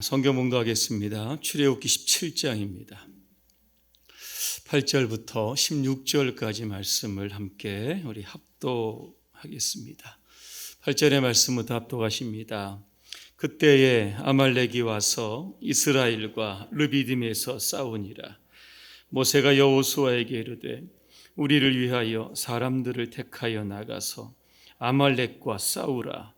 성경 봉도하겠습니다. 출애굽기 17장입니다. 8절부터 16절까지 말씀을 함께 우리 합독하겠습니다. 8절의 말씀부터 합독하십니다. 그때에 아말렉이 와서 이스라엘과 르비딤에서 싸우니라. 모세가 여호수아에게 이르되 우리를 위하여 사람들을 택하여 나가서 아말렉과 싸우라.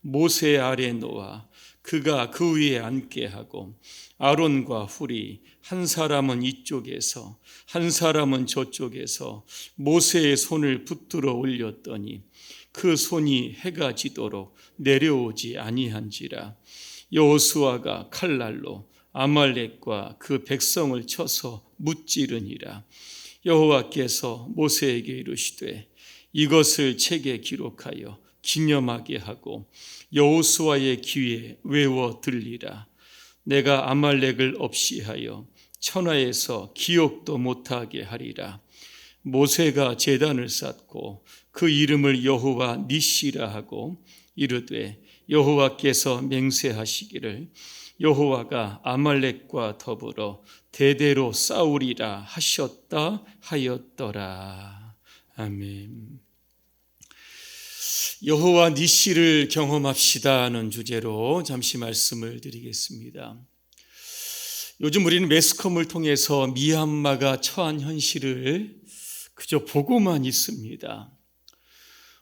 모세 아래 놓아 그가 그 위에 앉게 하고 아론과 훌이 한 사람은 이쪽에서 한 사람은 저쪽에서 모세의 손을 붙들어 올렸더니 그 손이 해가 지도록 내려오지 아니한지라 여호수아가 칼날로 아말렉과 그 백성을 쳐서 무찌르니라. 여호와께서 모세에게 이르시되 이것을 책에 기록하여 기념하게 하고 여호수아의 귀에 외워 들리라. 내가 아말렉을 없이 하여 천하에서 기억도 못하게 하리라. 모세가 제단을 쌓고 그 이름을 여호와 니시라 하고 이르되 여호와께서 맹세하시기를 여호와가 아말렉과 더불어 대대로 싸우리라 하셨다 하였더라. 아멘. 여호와 니시를 경험합시다는 주제로 잠시 말씀을 드리겠습니다. 요즘 우리는 매스컴을 통해서 미얀마가 처한 현실을 그저 보고만 있습니다.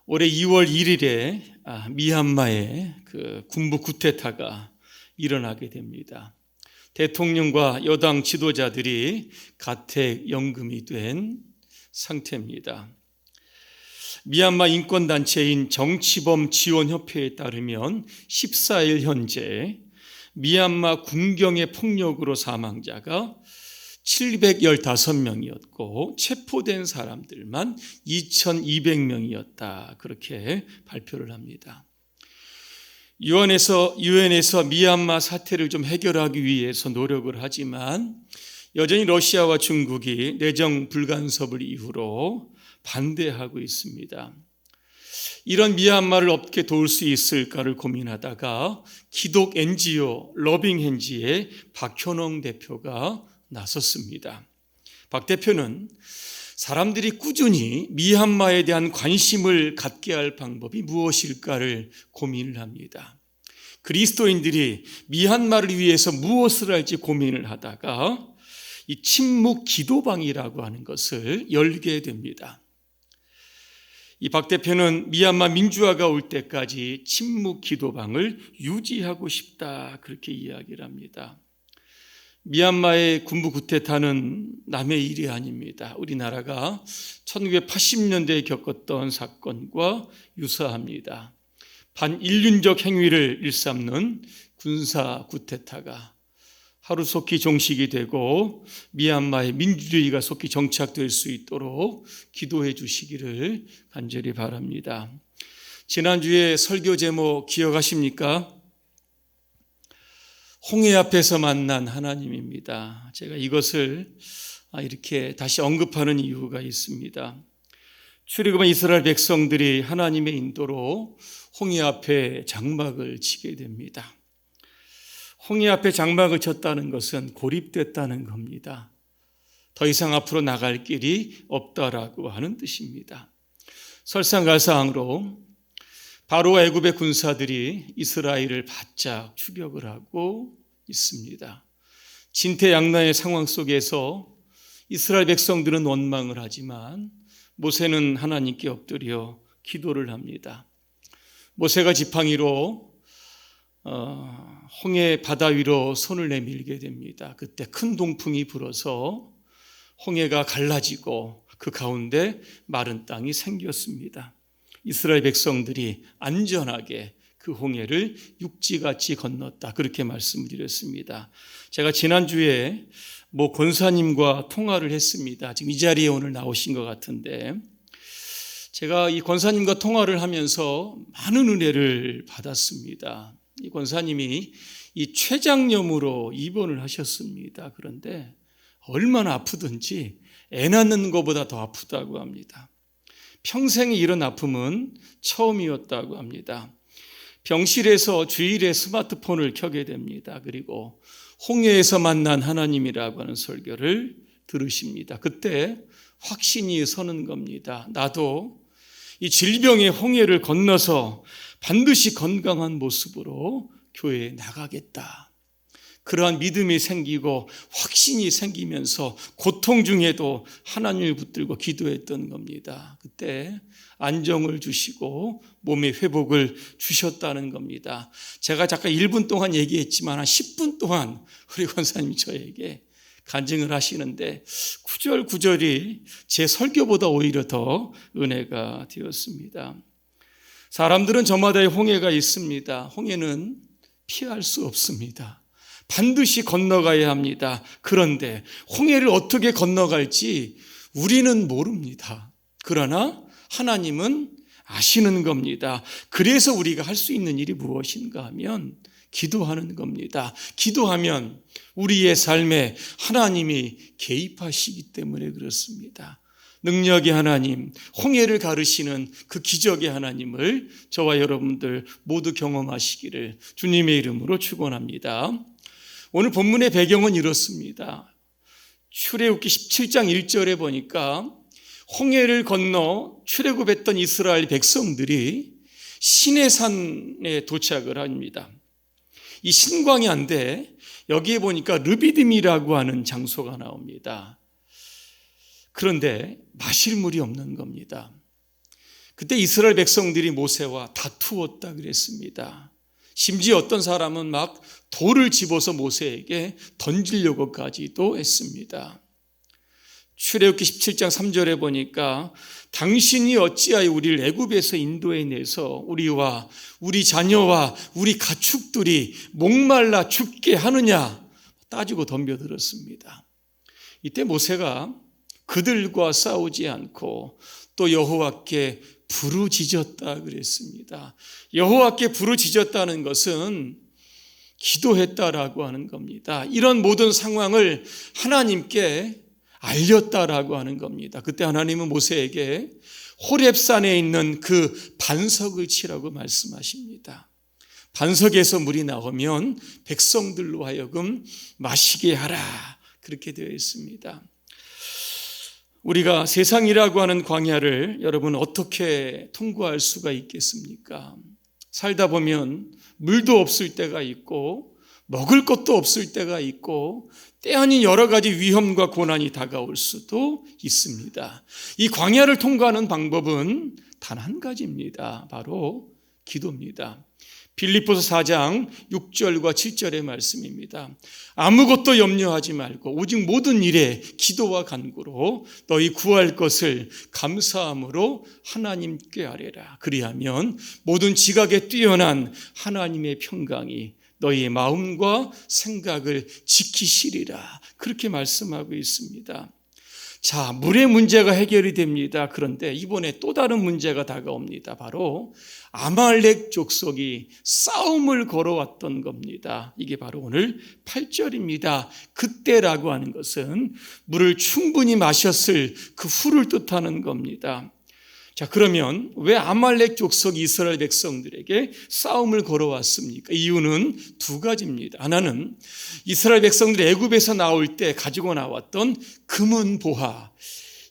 올해 2월 1일에 아, 미얀마에 그 군부 쿠데타가 일어나게 됩니다. 대통령과 여당 지도자들이 가택 연금이 된 상태입니다. 미얀마 인권단체인 정치범 지원협회에 따르면 14일 현재 미얀마 군경의 폭력으로 사망자가 715명이었고 체포된 사람들만 2,200명이었다. 그렇게 발표를 합니다. 유엔에서 유엔에서 미얀마 사태를 좀 해결하기 위해서 노력을 하지만 여전히 러시아와 중국이 내정 불간섭을 이유로 반대하고 있습니다. 이런 미얀마를 어떻게 도울 수 있을까를 고민하다가 기독 NGO 러빙 핸지의 박현홍 대표가 나섰습니다. 박 대표는 사람들이 꾸준히 미얀마에 대한 관심을 갖게 할 방법이 무엇일까를 고민을 합니다. 그리스도인들이 미얀마를 위해서 무엇을 할지 고민을 하다가 이 침묵 기도방이라고 하는 것을 열게 됩니다. 이 박 대표는 미얀마 민주화가 올 때까지 침묵 기도방을 유지하고 싶다 그렇게 이야기를 합니다. 미얀마의 군부 구테타는 남의 일이 아닙니다. 우리나라가 1980년대에 겪었던 사건과 유사합니다. 반인륜적 행위를 일삼는 군사 구테타가 하루속히 종식이 되고 미얀마의 민주주의가 속히 정착될 수 있도록 기도해 주시기를 간절히 바랍니다. 지난주에 설교 제목 기억하십니까? 홍해 앞에서 만난 하나님입니다. 제가 이것을 이렇게 다시 언급하는 이유가 있습니다. 출애굽한 이스라엘 백성들이 하나님의 인도로 홍해 앞에 장막을 치게 됩니다. 홍해 앞에 장막을 쳤다는 것은 고립됐다는 겁니다. 더 이상 앞으로 나갈 길이 없다라고 하는 뜻입니다. 설상가상으로 바로 애굽의 군사들이 이스라엘을 바짝 추격을 하고 있습니다. 진퇴양난의 상황 속에서 이스라엘 백성들은 원망을 하지만 모세는 하나님께 엎드려 기도를 합니다. 모세가 지팡이로 어, 홍해 바다 위로 손을 내밀게 됩니다. 그때 큰 동풍이 불어서 홍해가 갈라지고 그 가운데 마른 땅이 생겼습니다. 이스라엘 백성들이 안전하게 그 홍해를 육지같이 건넜다. 그렇게 말씀드렸습니다. 제가 지난주에 뭐 권사님과 통화를 했습니다. 지금 이 자리에 오늘 나오신 것 같은데 제가 이 권사님과 통화를 하면서 많은 은혜를 받았습니다. 이 권사님이 이 췌장염으로 입원을 하셨습니다. 그런데 얼마나 아프든지 애 낳는 것보다 더 아프다고 합니다. 평생에 이런 아픔은 처음이었다고 합니다. 병실에서 주일에 스마트폰을 켜게 됩니다. 그리고 홍해에서 만난 하나님이라고 하는 설교를 들으십니다. 그때 확신이 서는 겁니다. 나도 이 질병의 홍해를 건너서 반드시 건강한 모습으로 교회에 나가겠다. 그러한 믿음이 생기고 확신이 생기면서 고통 중에도 하나님을 붙들고 기도했던 겁니다. 그때 안정을 주시고 몸의 회복을 주셨다는 겁니다. 제가 잠깐 1분 동안 얘기했지만 한 10분 동안 우리 권사님이 저에게 간증을 하시는데 구절 구절이 제 설교보다 오히려 더 은혜가 되었습니다. 사람들은 저마다의 홍해가 있습니다. 홍해는 피할 수 없습니다. 반드시 건너가야 합니다. 그런데 홍해를 어떻게 건너갈지 우리는 모릅니다. 그러나 하나님은 아시는 겁니다. 그래서 우리가 할 수 있는 일이 무엇인가 하면 기도하는 겁니다. 기도하면 우리의 삶에 하나님이 개입하시기 때문에 그렇습니다. 능력의 하나님, 홍해를 가르시는 그 기적의 하나님을 저와 여러분들 모두 경험하시기를 주님의 이름으로 축원합니다. 오늘 본문의 배경은 이렇습니다. 출애굽기 17장 1절에 보니까 홍해를 건너 출애굽했던 이스라엘 백성들이 신의 산에 도착을 합니다. 이 신광이 한데 여기에 보니까 르비딤이라고 하는 장소가 나옵니다. 그런데 마실 물이 없는 겁니다. 그때 이스라엘 백성들이 모세와 다투었다 그랬습니다. 심지어 어떤 사람은 막 돌을 집어서 모세에게 던지려고까지도 했습니다. 출애굽기 17장 3절에 보니까 당신이 어찌하여 우리를 애굽에서 인도해 내서 우리와 우리 자녀와 우리 가축들이 목말라 죽게 하느냐 따지고 덤벼들었습니다. 이때 모세가 그들과 싸우지 않고 또 여호와께 부르짖었다 그랬습니다. 여호와께 부르짖었다는 것은 기도했다라고 하는 겁니다. 이런 모든 상황을 하나님께 알렸다라고 하는 겁니다. 그때 하나님은 모세에게 호렙산에 있는 그 반석을 치라고 말씀하십니다. 반석에서 물이 나오면 백성들로 하여금 마시게 하라. 그렇게 되어 있습니다. 우리가 세상이라고 하는 광야를 여러분 어떻게 통과할 수가 있겠습니까? 살다 보면 물도 없을 때가 있고 먹을 것도 없을 때가 있고 때 아닌 여러 가지 위험과 고난이 다가올 수도 있습니다. 이 광야를 통과하는 방법은 단 한 가지입니다. 바로 기도입니다. 빌립보서 4장 6절과 7절의 말씀입니다. 아무것도 염려하지 말고 오직 모든 일에 기도와 간구로 너희 구할 것을 감사함으로 하나님께 아뢰라. 그리하면 모든 지각에 뛰어난 하나님의 평강이 너희의 마음과 생각을 지키시리라. 그렇게 말씀하고 있습니다. 자, 물의 문제가 해결이 됩니다. 그런데 이번에 또 다른 문제가 다가옵니다. 바로 아말렉 족속이 싸움을 걸어왔던 겁니다. 이게 바로 오늘 8절입니다. 그때라고 하는 것은 물을 충분히 마셨을 그 후를 뜻하는 겁니다. 자, 그러면 왜 아말렉 족속 이스라엘 백성들에게 싸움을 걸어왔습니까? 이유는 두 가지입니다. 하나는 이스라엘 백성들이 애굽에서 나올 때 가지고 나왔던 금은 보화.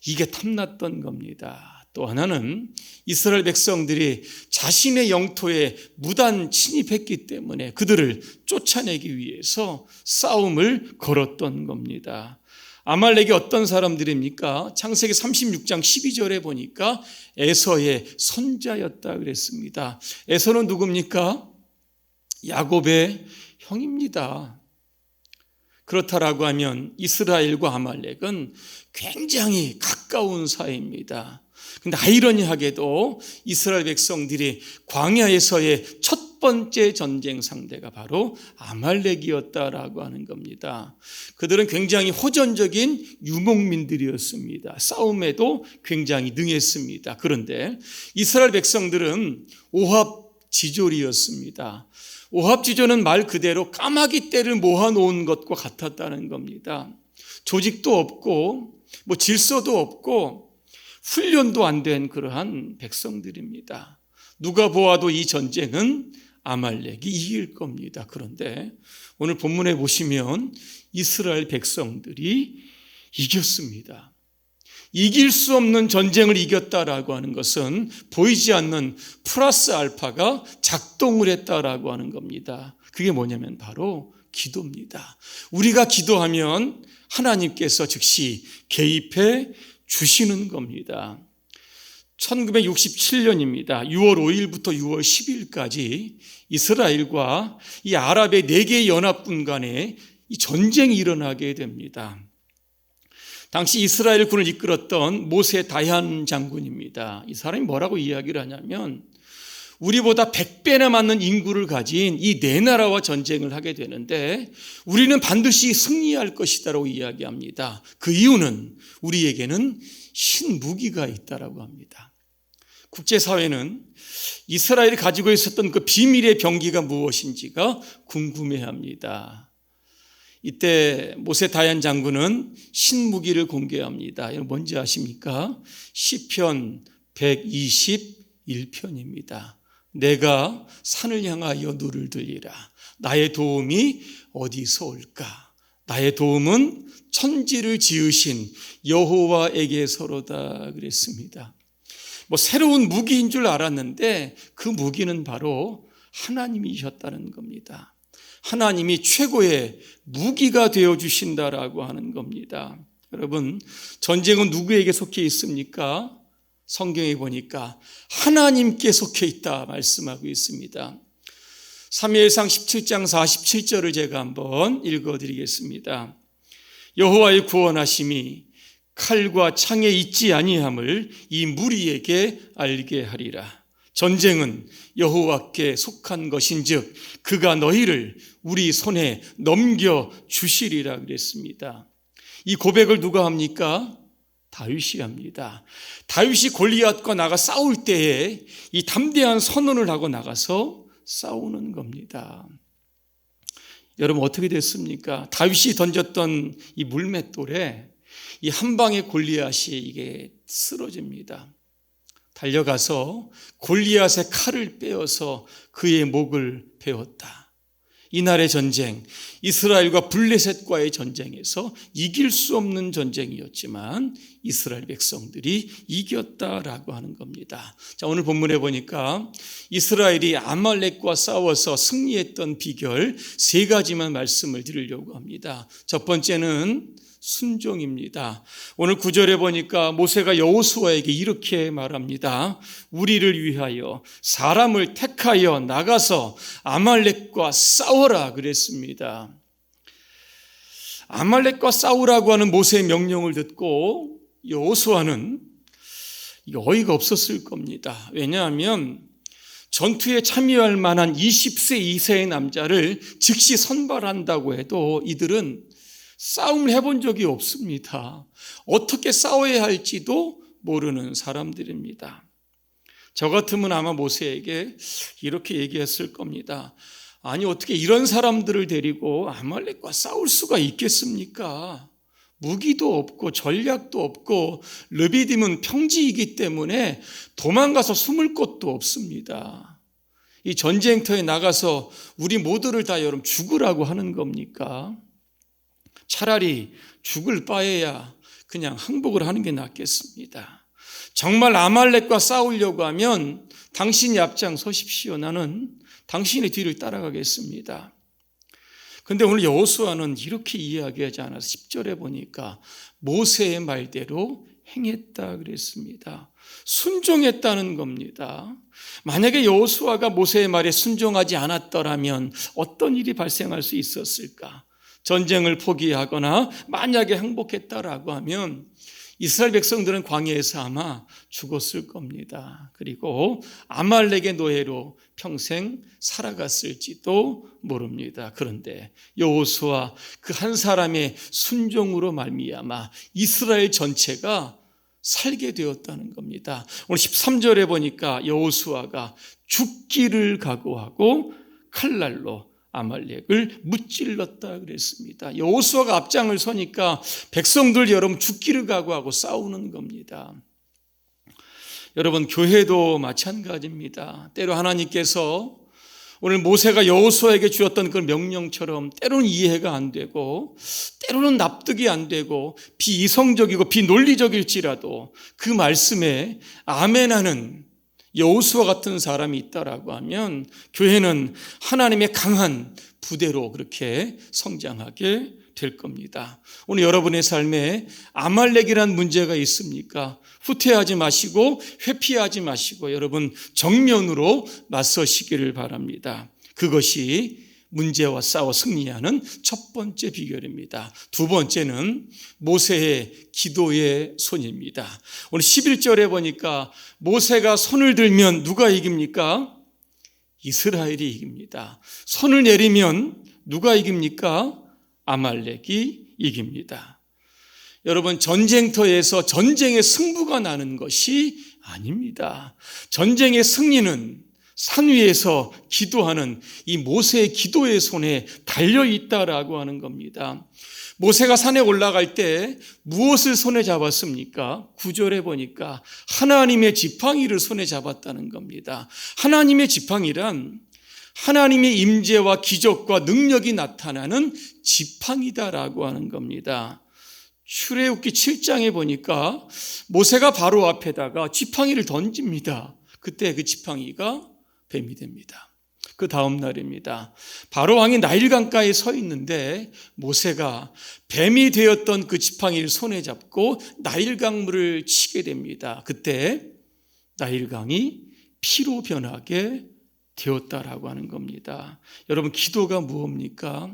이게 탐났던 겁니다. 또 하나는 이스라엘 백성들이 자신의 영토에 무단 침입했기 때문에 그들을 쫓아내기 위해서 싸움을 걸었던 겁니다. 아말렉이 어떤 사람들입니까? 창세기 36장 12절에 보니까 에서의 손자였다 그랬습니다. 에서는 누굽니까? 야곱의 형입니다. 그렇다라고 하면 이스라엘과 아말렉은 굉장히 가까운 사이입니다. 근데 아이러니하게도 이스라엘 백성들이 광야에서의 첫 번째 전쟁 상대가 바로 아말렉이었다라고 하는 겁니다. 그들은 굉장히 호전적인 유목민들이었습니다. 싸움에도 굉장히 능했습니다. 그런데 이스라엘 백성들은 오합 지졸이었습니다. 오합 지졸은 말 그대로 까마귀 떼를 모아놓은 것과 같았다는 겁니다. 조직도 없고 뭐 질서도 없고 훈련도 안 된 그러한 백성들입니다. 누가 보아도 이 전쟁은 아말렉이 이길 겁니다. 그런데 오늘 본문에 보시면 이스라엘 백성들이 이겼습니다. 이길 수 없는 전쟁을 이겼다라고 하는 것은 보이지 않는 플러스 알파가 작동을 했다라고 하는 겁니다. 그게 뭐냐면 바로 기도입니다. 우리가 기도하면 하나님께서 즉시 개입해 주시는 겁니다. 1967년입니다. 6월 5일부터 6월 10일까지 이스라엘과 이 아랍의 네 개의 연합군 간에 이 전쟁이 일어나게 됩니다. 당시 이스라엘 군을 이끌었던 모세 다얀 장군입니다. 이 사람이 뭐라고 이야기를 하냐면 우리보다 100배나 많은 인구를 가진 이 네 나라와 전쟁을 하게 되는데 우리는 반드시 승리할 것이다라고 이야기합니다. 그 이유는 우리에게는 신무기가 있다라고 합니다. 국제사회는 이스라엘이 가지고 있었던 그 비밀의 병기가 무엇인지가 궁금해합니다. 이때 모세 다얀 장군은 신무기를 공개합니다. 뭔지 아십니까? 시편 121편입니다. 내가 산을 향하여 누를 들리라. 나의 도움이 어디서 올까? 나의 도움은 천지를 지으신 여호와에게 서로다 그랬습니다. 뭐 새로운 무기인 줄 알았는데 그 무기는 바로 하나님이셨다는 겁니다. 하나님이 최고의 무기가 되어 주신다라고 하는 겁니다. 여러분, 전쟁은 누구에게 속해 있습니까? 성경에 보니까 하나님께 속해 있다 말씀하고 있습니다. 3일상 17장 47절을 제가 한번 읽어 드리겠습니다. 여호와의 구원하심이 칼과 창에 있지 아니함을 이 무리에게 알게 하리라. 전쟁은 여호와께 속한 것인즉 그가 너희를 우리 손에 넘겨 주시리라 그랬습니다. 이 고백을 누가 합니까? 다윗이 합니다. 다윗이 골리앗과 나가 싸울 때에 이 담대한 선언을 하고 나가서 싸우는 겁니다. 여러분 어떻게 됐습니까? 다윗이 던졌던 이 물맷돌에 이 한 방에 골리앗이 이게 쓰러집니다. 달려가서 골리앗의 칼을 빼어서 그의 목을 베었다. 이날의 전쟁, 이스라엘과 블레셋과의 전쟁에서 이길 수 없는 전쟁이었지만 이스라엘 백성들이 이겼다라고 하는 겁니다. 자, 오늘 본문에 보니까 이스라엘이 아말렉과 싸워서 승리했던 비결 세 가지만 말씀을 드리려고 합니다. 첫 번째는 순종입니다. 오늘 구절에 보니까 모세가 여호수아에게 이렇게 말합니다. 우리를 위하여 사람을 택하여 나가서 아말렉과 싸워라 그랬습니다. 아말렉과 싸우라고 하는 모세의 명령을 듣고 여호수아는 어이가 없었을 겁니다. 왜냐하면 전투에 참여할 만한 20세 이세의 남자를 즉시 선발한다고 해도 이들은 싸움을 해본 적이 없습니다. 어떻게 싸워야 할지도 모르는 사람들입니다. 저 같으면 아마 모세에게 이렇게 얘기했을 겁니다. 아니, 어떻게 이런 사람들을 데리고 아말렉과 싸울 수가 있겠습니까? 무기도 없고 전략도 없고 르비딤은 평지이기 때문에 도망가서 숨을 곳도 없습니다. 이 전쟁터에 나가서 우리 모두를 다 여러분 죽으라고 하는 겁니까? 차라리 죽을 바에야 그냥 항복을 하는 게 낫겠습니다. 정말 아말렉과 싸우려고 하면 당신이 앞장 서십시오. 나는 당신의 뒤를 따라가겠습니다. 근데 오늘 여호수아는 이렇게 이야기하지 않아서 10절에 보니까 모세의 말대로 행했다 그랬습니다. 순종했다는 겁니다. 만약에 여호수아가 모세의 말에 순종하지 않았더라면 어떤 일이 발생할 수 있었을까? 전쟁을 포기하거나 만약에 항복했다라고 하면 이스라엘 백성들은 광야에서 아마 죽었을 겁니다. 그리고 아말렉의 노예로 평생 살아갔을지도 모릅니다. 그런데 여호수아 그 한 사람의 순종으로 말미암아 이스라엘 전체가 살게 되었다는 겁니다. 오늘 13절에 보니까 여호수아가 죽기를 각오하고 칼날로 아말렉을 무찔렀다 그랬습니다. 여호수아가 앞장을 서니까 백성들 여러분 죽기를 각오하고 싸우는 겁니다. 여러분 교회도 마찬가지입니다. 때로 하나님께서 오늘 모세가 여호수아에게 주었던 그 명령처럼 때로는 이해가 안 되고 때로는 납득이 안 되고 비이성적이고 비논리적일지라도 그 말씀에 아멘하는 여호수아 같은 사람이 있다라고 하면 교회는 하나님의 강한 부대로 그렇게 성장하게 될 겁니다. 오늘 여러분의 삶에 아말렉이란 문제가 있습니까? 후퇴하지 마시고 회피하지 마시고 여러분 정면으로 맞서시기를 바랍니다. 그것이 문제와 싸워 승리하는 첫 번째 비결입니다. 두 번째는 모세의 기도의 손입니다. 오늘 11절에 보니까 모세가 손을 들면 누가 이깁니까? 이스라엘이 이깁니다. 손을 내리면 누가 이깁니까? 아말렉이 이깁니다. 여러분, 전쟁터에서 전쟁의 승부가 나는 것이 아닙니다. 전쟁의 승리는 산 위에서 기도하는 이 모세의 기도의 손에 달려 있다라고 하는 겁니다. 모세가 산에 올라갈 때 무엇을 손에 잡았습니까? 구절에 보니까 하나님의 지팡이를 손에 잡았다는 겁니다. 하나님의 지팡이란 하나님의 임재와 기적과 능력이 나타나는 지팡이다라고 하는 겁니다. 출애굽기 7장에 보니까 모세가 바로 앞에다가 지팡이를 던집니다. 그때 그 지팡이가 뱀이 됩니다. 그 다음 날입니다. 바로 왕이 나일 강가에 서 있는데 모세가 뱀이 되었던 그 지팡이를 손에 잡고 나일 강물을 치게 됩니다. 그때 나일 강이 피로 변하게 되었다라고 하는 겁니다. 여러분 기도가 무엇입니까?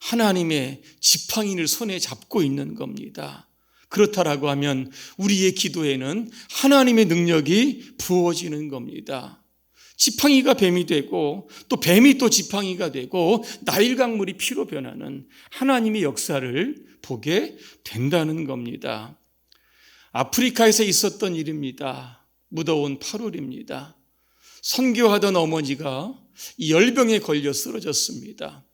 하나님의 지팡이를 손에 잡고 있는 겁니다. 그렇다라고 하면 우리의 기도에는 하나님의 능력이 부어지는 겁니다. 지팡이가 뱀이 되고 또 뱀이 또 지팡이가 되고 나일 강물이 피로 변하는 하나님의 역사를 보게 된다는 겁니다. 아프리카에서 있었던 일입니다. 무더운 8월입니다. 선교하던 어머니가 이 열병에 걸려 쓰러졌습니다.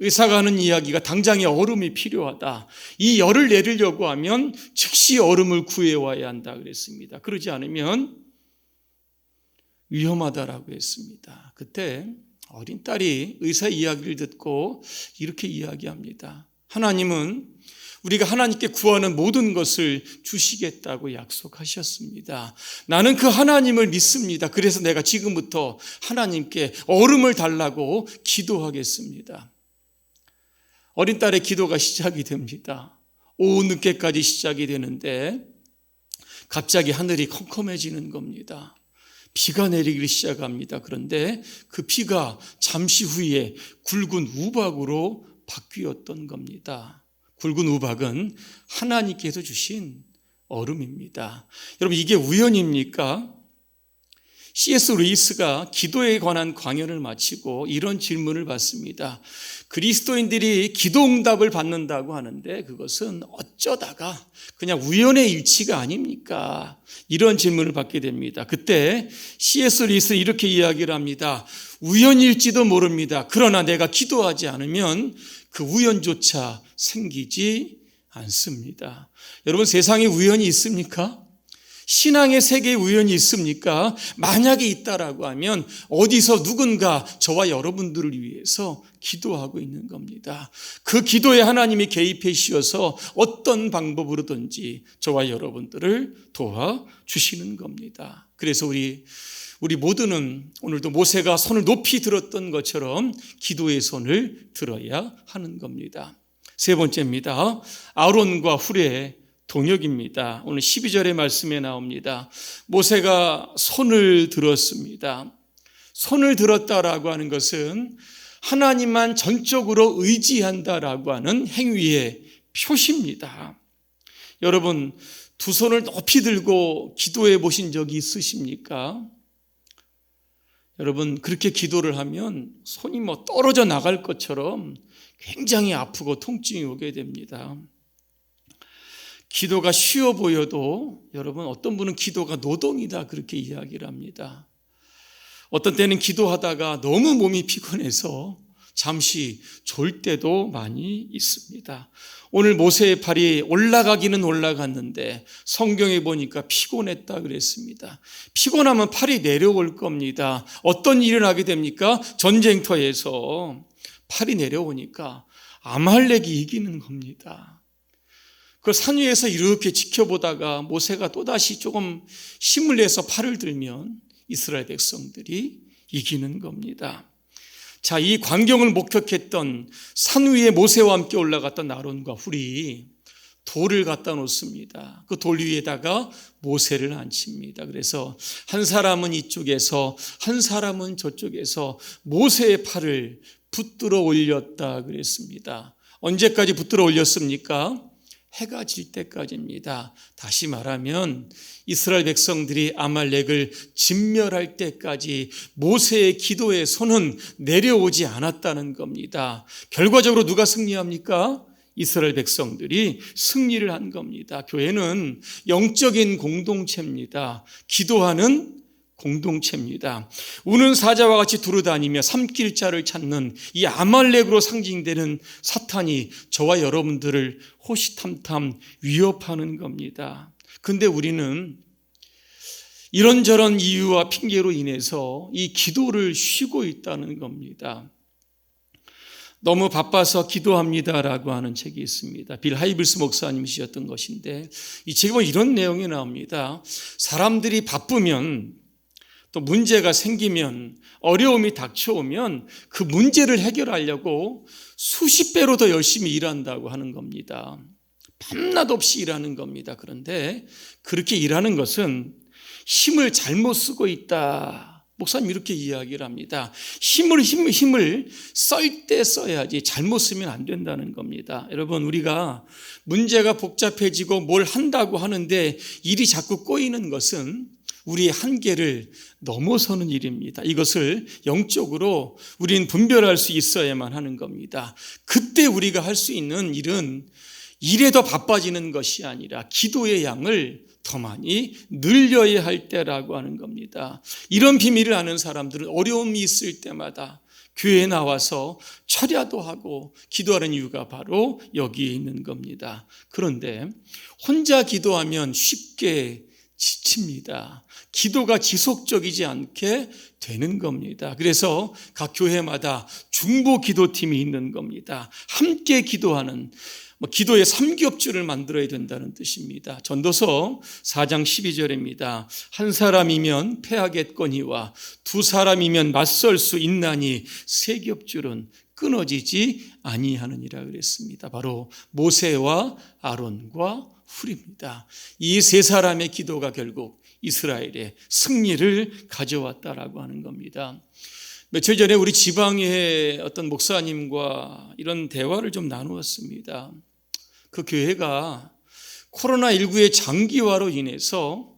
의사가 하는 이야기가 당장에 얼음이 필요하다. 이 열을 내리려고 하면 즉시 얼음을 구해와야 한다 그랬습니다. 그러지 않으면 위험하다라고 했습니다. 그때 어린 딸이 의사 이야기를 듣고 이렇게 이야기합니다. 하나님은 우리가 하나님께 구하는 모든 것을 주시겠다고 약속하셨습니다. 나는 그 하나님을 믿습니다. 그래서 내가 지금부터 하나님께 얼음을 달라고 기도하겠습니다. 어린 딸의 기도가 시작이 됩니다. 오후 늦게까지 시작이 되는데 갑자기 하늘이 컴컴해지는 겁니다. 비가 내리기 시작합니다. 그런데 그 비가 잠시 후에 굵은 우박으로 바뀌었던 겁니다. 굵은 우박은 하나님께서 주신 얼음입니다. 여러분 이게 우연입니까? C.S. 루이스가 기도에 관한 강연을 마치고 이런 질문을 받습니다. 그리스도인들이 기도 응답을 받는다고 하는데 그것은 어쩌다가 그냥 우연의 일치가 아닙니까? 이런 질문을 받게 됩니다. 그때 C.S. 루이스는 이렇게 이야기를 합니다. 우연일지도 모릅니다. 그러나 내가 기도하지 않으면 그 우연조차 생기지 않습니다. 여러분 세상에 우연이 있습니까? 신앙의 세계에 우연이 있습니까? 만약에 있다라고 하면 어디서 누군가 저와 여러분들을 위해서 기도하고 있는 겁니다. 그 기도에 하나님이 개입해 주셔서 어떤 방법으로든지 저와 여러분들을 도와 주시는 겁니다. 그래서 우리 우리 모두는 오늘도 모세가 손을 높이 들었던 것처럼 기도의 손을 들어야 하는 겁니다. 세 번째입니다. 아론과 후레 동역입니다. 오늘 12절의 말씀에 나옵니다. 모세가 손을 들었습니다. 손을 들었다라고 하는 것은 하나님만 전적으로 의지한다라고 하는 행위의 표시입니다. 여러분, 두 손을 높이 들고 기도해 보신 적이 있으십니까? 여러분, 그렇게 기도를 하면 손이 뭐 떨어져 나갈 것처럼 굉장히 아프고 통증이 오게 됩니다. 기도가 쉬워 보여도 여러분 어떤 분은 기도가 노동이다 그렇게 이야기를 합니다. 어떤 때는 기도하다가 너무 몸이 피곤해서 잠시 졸 때도 많이 있습니다. 오늘 모세의 팔이 올라가기는 올라갔는데 성경에 보니까 피곤했다 그랬습니다. 피곤하면 팔이 내려올 겁니다. 어떤 일을 하게 됩니까? 전쟁터에서 팔이 내려오니까 아말렉이 이기는 겁니다. 그 산 위에서 이렇게 지켜보다가 모세가 또다시 조금 힘을 내서 팔을 들면 이스라엘 백성들이 이기는 겁니다. 자, 이 광경을 목격했던 산 위에 모세와 함께 올라갔던 아론과 훌이 돌을 갖다 놓습니다. 그 돌 위에다가 모세를 앉힙니다. 그래서 한 사람은 이쪽에서 한 사람은 저쪽에서 모세의 팔을 붙들어 올렸다 그랬습니다. 언제까지 붙들어 올렸습니까? 해가 질 때까지입니다. 다시 말하면 이스라엘 백성들이 아말렉을 진멸할 때까지 모세의 기도의 손은 내려오지 않았다는 겁니다. 결과적으로 누가 승리합니까? 이스라엘 백성들이 승리를 한 겁니다. 교회는 영적인 공동체입니다. 기도하는 공동체입니다. 우는 사자와 같이 두루다니며 삼킬 자를 찾는 이 아말렉으로 상징되는 사탄이 저와 여러분들을 호시탐탐 위협하는 겁니다. 근데 우리는 이런저런 이유와 핑계로 인해서 이 기도를 쉬고 있다는 겁니다. 너무 바빠서 기도합니다라고 하는 책이 있습니다. 빌 하이블스 목사님이 쓰셨던 것인데 이 책에 보면 이런 내용이 나옵니다. 사람들이 바쁘면 또 문제가 생기면 어려움이 닥쳐오면 그 문제를 해결하려고 수십 배로 더 열심히 일한다고 하는 겁니다. 밤낮 없이 일하는 겁니다. 그런데 그렇게 일하는 것은 힘을 잘못 쓰고 있다. 목사님 이렇게 이야기를 합니다. 힘을 힘, 힘을 썰때 써야지 잘못 쓰면 안 된다는 겁니다. 여러분 우리가 문제가 복잡해지고 뭘 한다고 하는데 일이 자꾸 꼬이는 것은 우리의 한계를 넘어서는 일입니다. 이것을 영적으로 우리는 분별할 수 있어야만 하는 겁니다. 그때 우리가 할 수 있는 일은 일에 더 바빠지는 것이 아니라 기도의 양을 더 많이 늘려야 할 때라고 하는 겁니다. 이런 비밀을 아는 사람들은 어려움이 있을 때마다 교회에 나와서 철야도 하고 기도하는 이유가 바로 여기에 있는 겁니다. 그런데 혼자 기도하면 쉽게 지칩니다. 기도가 지속적이지 않게 되는 겁니다. 그래서 각 교회마다 중보 기도팀이 있는 겁니다. 함께 기도하는 뭐 기도의 삼겹줄을 만들어야 된다는 뜻입니다. 전도서 4장 12절입니다. 한 사람이면 패하겠거니와 두 사람이면 맞설 수 있나니 세 겹줄은 끊어지지 아니하느니라 그랬습니다. 바로 모세와 아론과 훌입니다. 이 세 사람의 기도가 결국 이스라엘의 승리를 가져왔다라고 하는 겁니다. 며칠 전에 우리 지방의 어떤 목사님과 이런 대화를 좀 나누었습니다. 그 교회가 코로나19의 장기화로 인해서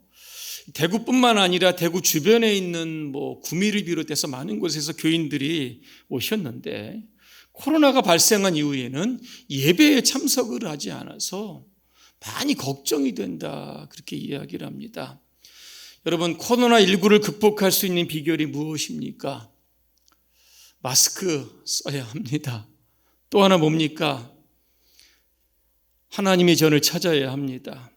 대구뿐만 아니라 대구 주변에 있는 뭐 구미를 비롯해서 많은 곳에서 교인들이 오셨는데 코로나가 발생한 이후에는 예배에 참석을 하지 않아서 많이 걱정이 된다. 그렇게 이야기를 합니다. 여러분, 코로나19를 극복할 수 있는 비결이 무엇입니까? 마스크 써야 합니다. 또 하나 뭡니까? 하나님의 전을 찾아야 합니다.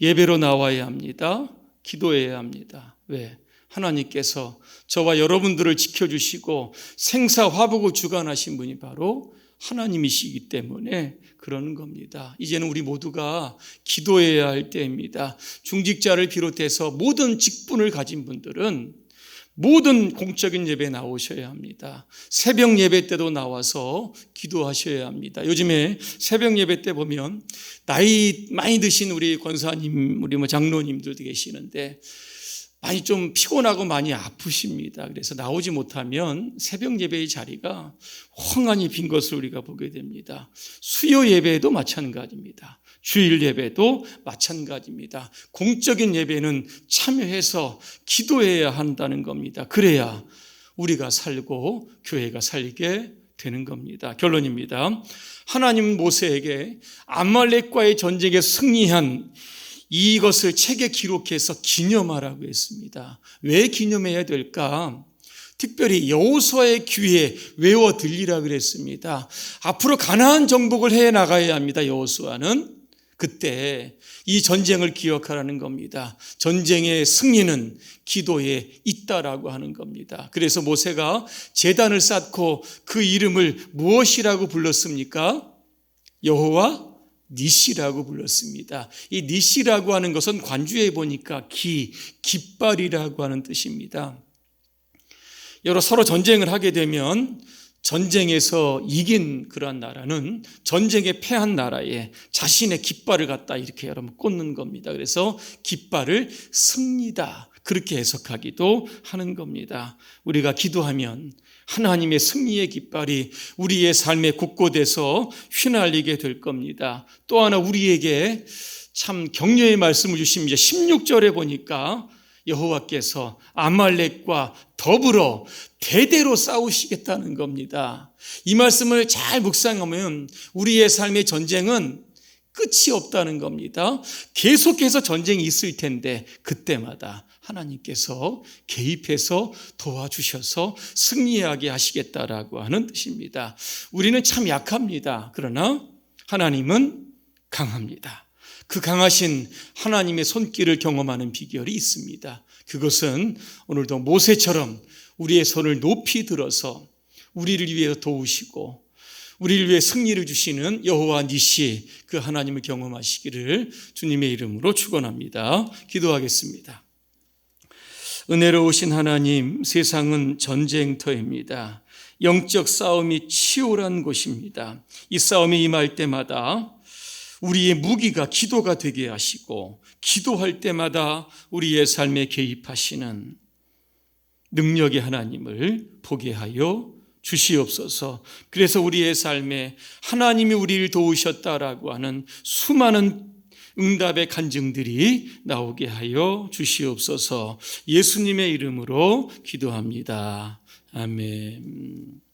예배로 나와야 합니다. 기도해야 합니다. 왜? 하나님께서 저와 여러분들을 지켜주시고 생사화복을 주관하신 분이 바로 하나님이시기 때문에 그러는 겁니다. 이제는 우리 모두가 기도해야 할 때입니다. 중직자를 비롯해서 모든 직분을 가진 분들은 모든 공적인 예배 나오셔야 합니다. 새벽 예배 때도 나와서 기도하셔야 합니다. 요즘에 새벽 예배 때 보면 나이 많이 드신 우리 권사님, 우리 뭐 장로님들도 계시는데 많이 좀 피곤하고 많이 아프십니다. 그래서 나오지 못하면 새벽 예배의 자리가 헝한이 빈 것을 우리가 보게 됩니다. 수요 예배도 마찬가지입니다. 주일 예배도 마찬가지입니다. 공적인 예배는 참여해서 기도해야 한다는 겁니다. 그래야 우리가 살고 교회가 살게 되는 겁니다. 결론입니다. 하나님 모세에게 아말렉과의 전쟁에 승리한 이것을 책에 기록해서 기념하라고 했습니다. 왜 기념해야 될까? 특별히 여호수아의 귀에 외워 들리라 그랬습니다. 앞으로 가나안 정복을 해 나가야 합니다. 여호수아는 그때 이 전쟁을 기억하라는 겁니다. 전쟁의 승리는 기도에 있다라고 하는 겁니다. 그래서 모세가 재단을 쌓고 그 이름을 무엇이라고 불렀습니까? 여호와 니시라고 불렀습니다. 이 니시라고 하는 것은 관주에 보니까 기, 깃발이라고 하는 뜻입니다. 여러 서로 전쟁을 하게 되면 전쟁에서 이긴 그러한 나라는 전쟁에 패한 나라에 자신의 깃발을 갖다 이렇게 여러분 꽂는 겁니다. 그래서 깃발을 승리다. 그렇게 해석하기도 하는 겁니다. 우리가 기도하면 하나님의 승리의 깃발이 우리의 삶의 곳곳에서 휘날리게 될 겁니다. 또 하나 우리에게 참 격려의 말씀을 주십니다. 16절에 보니까 여호와께서 아말렉과 더불어 대대로 싸우시겠다는 겁니다. 이 말씀을 잘 묵상하면 우리의 삶의 전쟁은 끝이 없다는 겁니다. 계속해서 전쟁이 있을 텐데 그때마다 하나님께서 개입해서 도와주셔서 승리하게 하시겠다라고 하는 뜻입니다. 우리는 참 약합니다. 그러나 하나님은 강합니다. 그 강하신 하나님의 손길을 경험하는 비결이 있습니다. 그것은 오늘도 모세처럼 우리의 손을 높이 들어서 우리를 위해 도우시고 우리를 위해 승리를 주시는 여호와 니시 그 하나님을 경험하시기를 주님의 이름으로 축원합니다. 기도하겠습니다. 은혜로우신 하나님, 세상은 전쟁터입니다. 영적 싸움이 치열한 곳입니다. 이 싸움이 임할 때마다 우리의 무기가 기도가 되게 하시고 기도할 때마다 우리의 삶에 개입하시는 능력의 하나님을 보게 하여 주시옵소서. 그래서 우리의 삶에 하나님이 우리를 도우셨다라고 하는 수많은 응답의 간증들이 나오게 하여 주시옵소서. 예수님의 이름으로 기도합니다. 아멘.